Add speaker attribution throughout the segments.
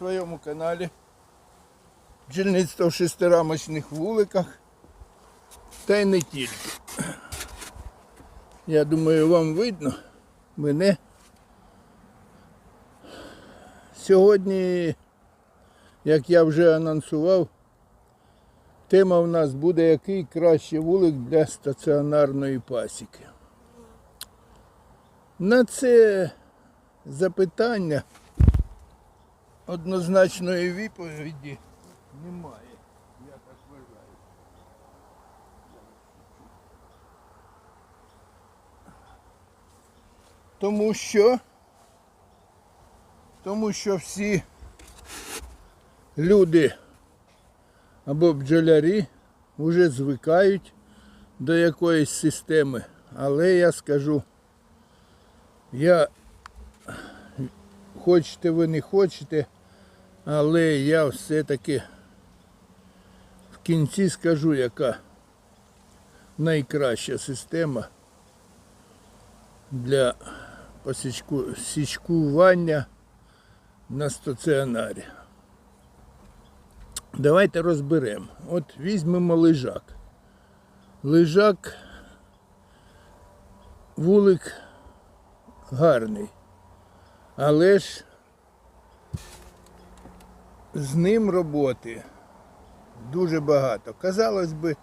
Speaker 1: своєму каналі бджільництво в шестирамочних вуликах. Та й не тільки. Я думаю, вам видно мене. Сьогодні, як я вже анонсував, тема в нас буде який краще вулик для стаціонарної пасіки. На це запитання однозначної відповіді немає. Я так вважаю. Тому що, тому що всі люди або бджолярі вже звикають до якоїсь системи. Але я скажу, я хочете ви не хочете, але я все-таки в кінці скажу, яка найкраща система для посічку, січкування на стаціонарі. Давайте розберемо. От візьмемо лежак. Лежак, вулик гарний. Але ж з ним роботи дуже багато. Казалось би,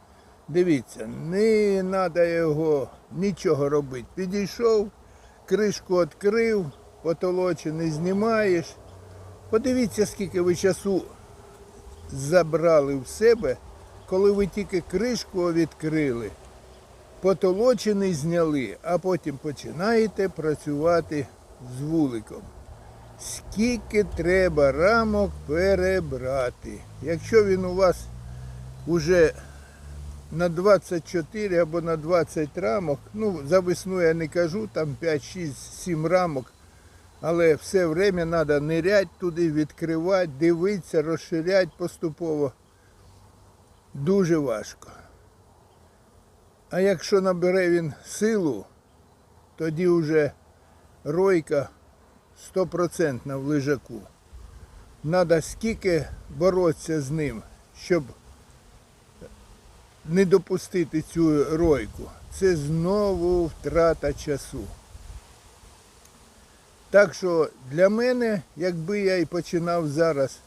Speaker 1: дивіться, не треба його нічого робити. Підійшов, кришку відкрив, потолочений знімаєш. Подивіться, скільки ви часу забрали в себе, коли ви тільки кришку відкрили, потолочений зняли, а потім починаєте працювати з вуликом. Скільки треба рамок перебрати. Якщо він у вас уже на 24 або на 20 рамок, ну за весну я не кажу, там 5, 6, 7 рамок, але все время треба ниряти туди, відкривати, дивитися, розширяти поступово. Дуже важко. А якщо набере він силу, тоді вже ройка стопроцентна в лежаку. Надо скільки боротися з ним, щоб не допустити цю ройку. Це знову втрата часу. Так що для мене, якби я і починав зараз,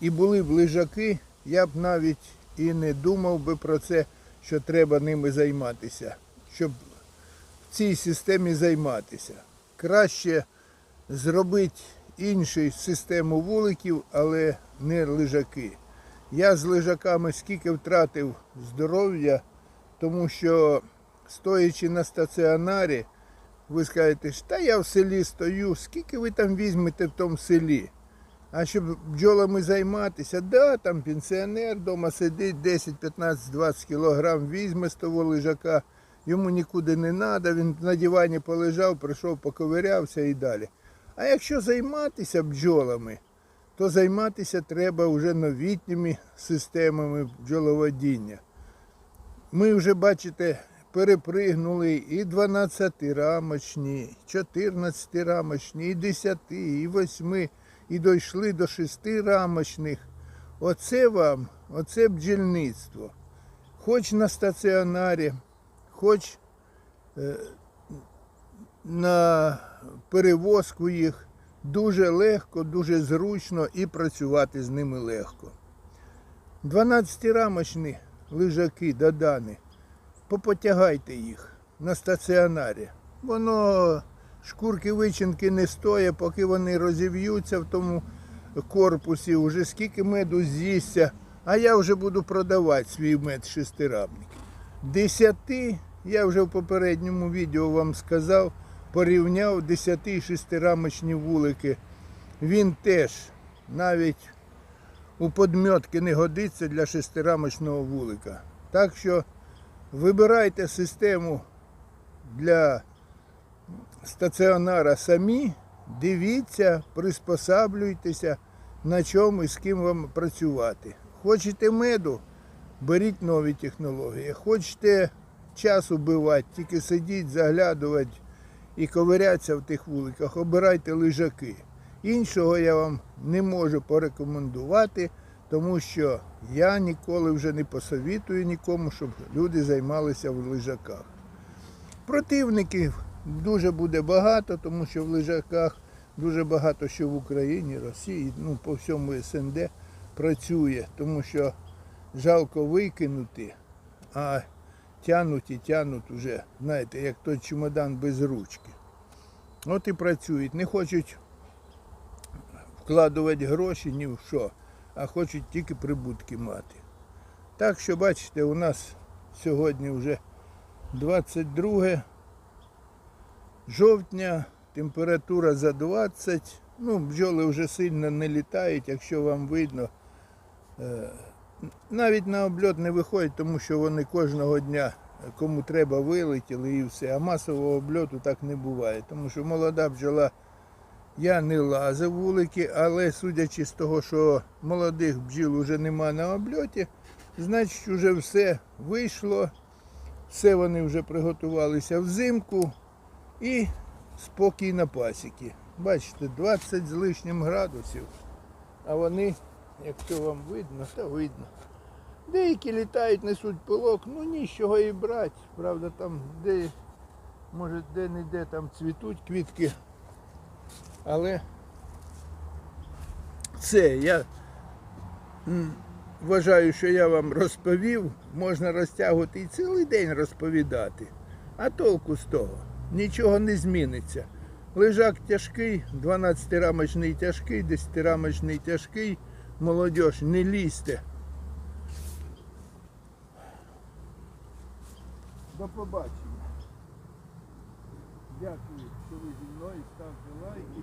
Speaker 1: і були б лежаки, я б навіть і не думав би про це, що треба ними займатися, щоб в цій системі займатися. Краще зробити іншу систему вуликів, але не лежаки. Я з лежаками скільки втратив здоров'я, тому що стоячи на стаціонарі, ви скажете, та я в селі стою, скільки ви там візьмете в тому селі? А щоб бджолами займатися, да, там пенсіонер вдома сидить 10, 15, 20 кілограм візьме з того лежака, йому нікуди не треба, він на дивані полежав, прийшов, поковирявся і далі. А якщо займатися бджолами, то займатися треба вже новітніми системами бджоловодіння. Ми вже, бачите, перепригнули і 12-рамочні, і 14-рамочні, і 10, і 8, і дійшли до 6-рамочних. Оце вам, оце бджільництво. Хоч на стаціонарі, хоч е, на перевозку їх дуже легко, дуже зручно і працювати з ними легко. 12-рамочні лежаки додани, попотягайте їх на стаціонарі. Воно шкурки вичинки не стоять, поки вони розів'ються в тому корпусі, вже скільки меду з'їсться, а я вже буду продавати свій мед шестирамник. Десяти, я вже в попередньому відео вам сказав, порівняв 10 і 6-рамочні вулики. Він теж навіть у подмьотки не годиться для шестирамочного вулика. Так що вибирайте систему для стаціонара самі, дивіться, приспосаблюйтеся, на чому і з ким вам працювати. Хочете меду, беріть нові технології. Хочете час убивати, тільки сидіть, заглядувати і ковирятися в тих вуликах, обирайте лежаки. Іншого я вам не можу порекомендувати, тому що я ніколи вже не посовітую нікому, щоб люди займалися в лежаках. Противників дуже буде багато, тому що в лежаках дуже багато що в Україні, Росії, ну по всьому СНД працює, тому що жалко викинути, а тянуть і тянуть уже, знаєте, як той чемодан без ручки. От і працюють. Не хочуть вкладувати гроші ні в що, а хочуть тільки прибутки мати. Так що, бачите, у нас сьогодні вже 22 жовтня, температура за 20. Ну, бджоли вже сильно не літають, якщо вам видно. Навіть на обльот не виходять, тому що вони кожного дня кому треба вилетіли і все. А масового обльоту так не буває. Тому що молода бджола, я не лазив вулики, але судячи з того, що молодих бджіл вже нема на обльоті, значить вже все вийшло, все вони вже приготувалися взимку і спокій на пасіки. Бачите, 20 з лишнім градусів, а вони, якщо вам видно, то видно. Деякі літають, несуть пилок, ну нічого і брати. Правда, там де, може де-не-де там цвітуть квітки. Але це я вважаю, що я вам розповів, можна розтягувати і цілий день розповідати. А толку з того? Нічого не зміниться. Лежак тяжкий, 12-рамочний тяжкий, 10-рамочний тяжкий. Молодіж, не лізьте. До побачення. Дякую, що ви зі мною ставте лайки.